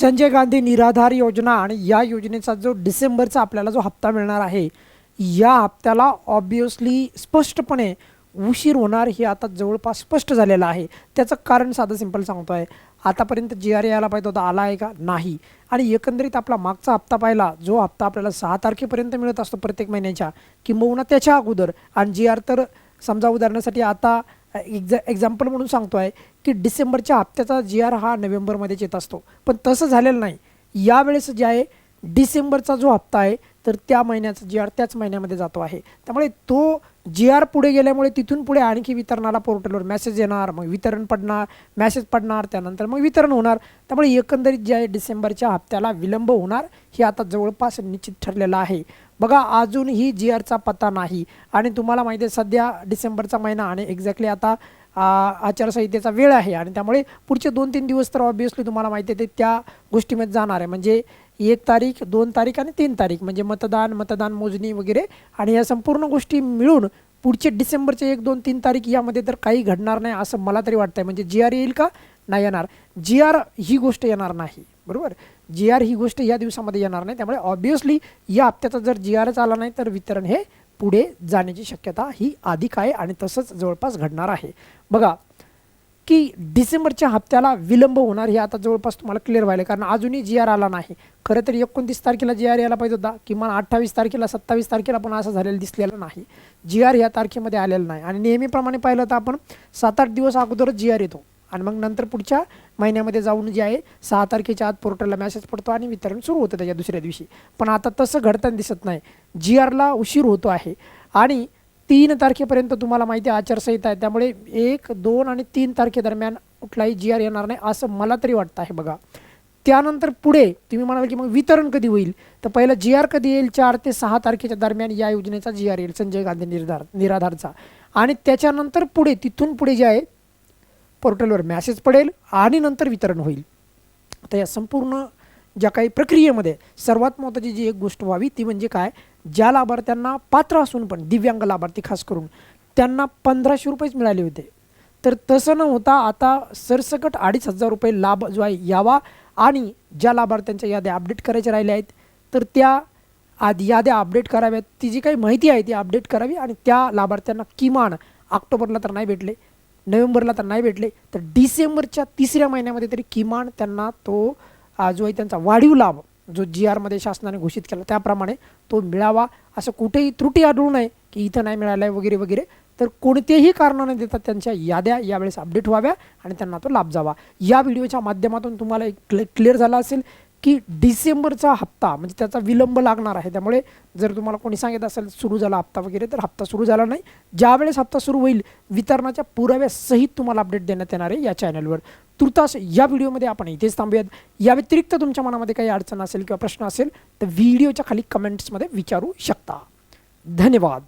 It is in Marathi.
संजय गांधी निराधार योजना आणि या योजनेचा जो डिसेंबरचा आपल्याला जो हप्ता मिळणार आहे या हप्त्याला ऑब्वियसली स्पष्टपणे उशीर होणार हे आता जवळपास स्पष्ट झालेलं आहे. त्याचं कारण साधं सिंपल सांगतो आहे आतापर्यंत जी आर यायला पाहिजे होता आला आहे का? नाही. आणि एकंदरीत आपला मागचा हप्ता पाहिला जो हप्ता आपल्याला सहा तारखेपर्यंत मिळत असतो प्रत्येक महिन्याच्या किंबहुना त्याच्या अगोदर. आणि जी आर तर समजा उदाहरणासाठी आता एक्झा एक्झाम्पल म्हणून सांगतो आहे की डिसेंबरच्या हप्त्याचा जी आर हा नोव्हेंबरमध्येच येत असतो. पण तसं झालेलं नाही. यावेळेस जे आहे डिसेंबरचा जो हप्ता आहे तर त्या महिन्याचा जी आर त्याच महिन्यामध्ये जातो आहे. त्यामुळे तो जी आर पुढे गेल्यामुळे तिथून पुढे आणखी वितरणाला पोर्टलवर मेसेज येणार मग वितरण पडणार मेसेज पडणार त्यानंतर मग वितरण होणार. त्यामुळे एकंदरीत जे आहे डिसेंबरच्या हप्त्याला विलंब होणार हे आता जवळपास निश्चित ठरलेलं आहे. बघा अजूनही जी आरचा पत्ता नाही. आणि तुम्हाला माहिती आहे सध्या डिसेंबरचा महिना आणि एक्झॅक्टली आता आचारसंहितेचा वेळ आहे. आणि त्यामुळे पुढचे दोन तीन दिवस तर ऑब्वियसली तुम्हाला माहिती आहे ते त्या गोष्टीमध्ये जाणार आहे. म्हणजे एक तारीख दोन तारीख आणि तीन तारीख. म्हणजे मतदान मतदान मोजणी वगैरे. आणि या संपूर्ण गोष्टी मिळून पुढचे डिसेंबरचे एक दोन तीन तारीख यामध्ये तर काही घडणार नाही असं मला तरी वाटतंय. म्हणजे जी आर येईल का? नाही येणार. जी आर ही गोष्ट येणार नाही. बरोबर? जी आर ही गोष्ट या दिवसामध्ये येणार नाही. त्यामुळे ऑब्वियसली या हप्त्याचा जर जी आरच आला नाही तर वितरण हे पुढे जाण्याची शक्यता ही अधिक आहे आणि तसंच जवळपास घडणार आहे. बघा की डिसेंबरच्या हप्त्याला विलंब होणार हे आता जवळपास तुम्हाला क्लिअर व्हायला कारण अजूनही जी आर आला नाही. खरं तर एकोणतीस तारखेला जी आर यायला पाहिजे होता. किमान अठ्ठावीस तारखेला सत्तावीस तारखेला पण असं झालेलं दिसलेलं नाही. जी आर या तारखेमध्ये आलेलं नाही. आणि नेहमीप्रमाणे पाहिलं तर आपण सात आठ दिवस अगोदरच जी आर येतो. आणि मग नंतर पुढच्या महिन्यामध्ये जाऊन जे आहे सहा तारखेच्या आत पोर्टलला मेसेज पडतो आणि वितरण सुरू होतं त्याच्या दुसऱ्या दिवशी. पण आता तसं घडताना दिसत नाही. जी आरला उशीर होतो आहे. आणि तीन तारखेपर्यंत तुम्हाला माहिती आहे आचारसंहिता आहे. त्यामुळे एक दोन आणि तीन तारखेदरम्यान कुठलाही जी आर येणार नाही असं मला तरी वाटतं आहे बघा. त्यानंतर पुढे तुम्ही म्हणाल की मग वितरण कधी होईल? तर पहिलं जी आर कधी येईल? चार ते सहा तारखेच्या दरम्यान या योजनेचा जी आर येईल संजय गांधी निर्धार निराधारचा. आणि त्याच्यानंतर पुढे तिथून पुढे जे आहे पोर्टलवर मॅसेज पडेल आणि नंतर वितरण होईल. आता या संपूर्ण ज्या काही प्रक्रियेमध्ये सर्वात महत्त्वाची जी एक गोष्ट व्हावी ती म्हणजे काय? ज्या लाभार्थ्यांना पात्र असून पण दिव्यांग लाभार्थी खास करून त्यांना पंधराशे रुपयेच मिळाले होते. तर तसं न होता आता सरसकट अडीच हजार रुपये लाभ जो आहे यावा आणि ज्या लाभार्थ्यांच्या याद्या अपडेट करायच्या राहिल्या आहेत तर त्या आधी याद्या अपडेट कराव्यात. ती जी काही माहिती आहे ती अपडेट करावी आणि त्या लाभार्थ्यांना किमान ऑक्टोबरला तर नाही भेटले नोव्हेंबरला तर नाही भेटले तर डिसेंबरच्या तिसऱ्या महिन्यामध्ये तरी किमान त्यांना तो जो आहे त्यांचा वाढीव लाभ जो जी आरमध्ये शासनाने घोषित केला त्याप्रमाणे तो मिळावा. असं कुठेही त्रुटी आढळू नये की इथं नाही मिळालं आहे वगैरे वगैरे. तर कोणतेही कारणाने देतात त्यांच्या याद्या यावेळेस अपडेट व्हाव्या आणि त्यांना तो लाभ जावा. या व्हिडिओच्या माध्यमातून तुम्हाला एक क्लिअर झाला असेल की डिसेंबरचा हप्ता म्हणजे त्याचा विलंब लागणार आहे. त्यामुळे जर तुम्हाला कोणी सांगत असेल सुरू झाला हप्ता वगैरे तर हप्ता सुरू झाला नाही. ज्यावेळेस हप्ता सुरू होईल वितरणाच्या पुराव्यासहित तुम्हाला अपडेट देण्यात येणार आहे या चॅनलवर. तुर्तास या व्हिडिओमध्ये आपण इथेच थांबूयात. या व्यतिरिक्त तुमच्या मनामध्ये काही अडचण असेल किंवा प्रश्न असेल तर व्हिडिओच्या खाली कमेंट्समध्ये विचारू शकता. धन्यवाद.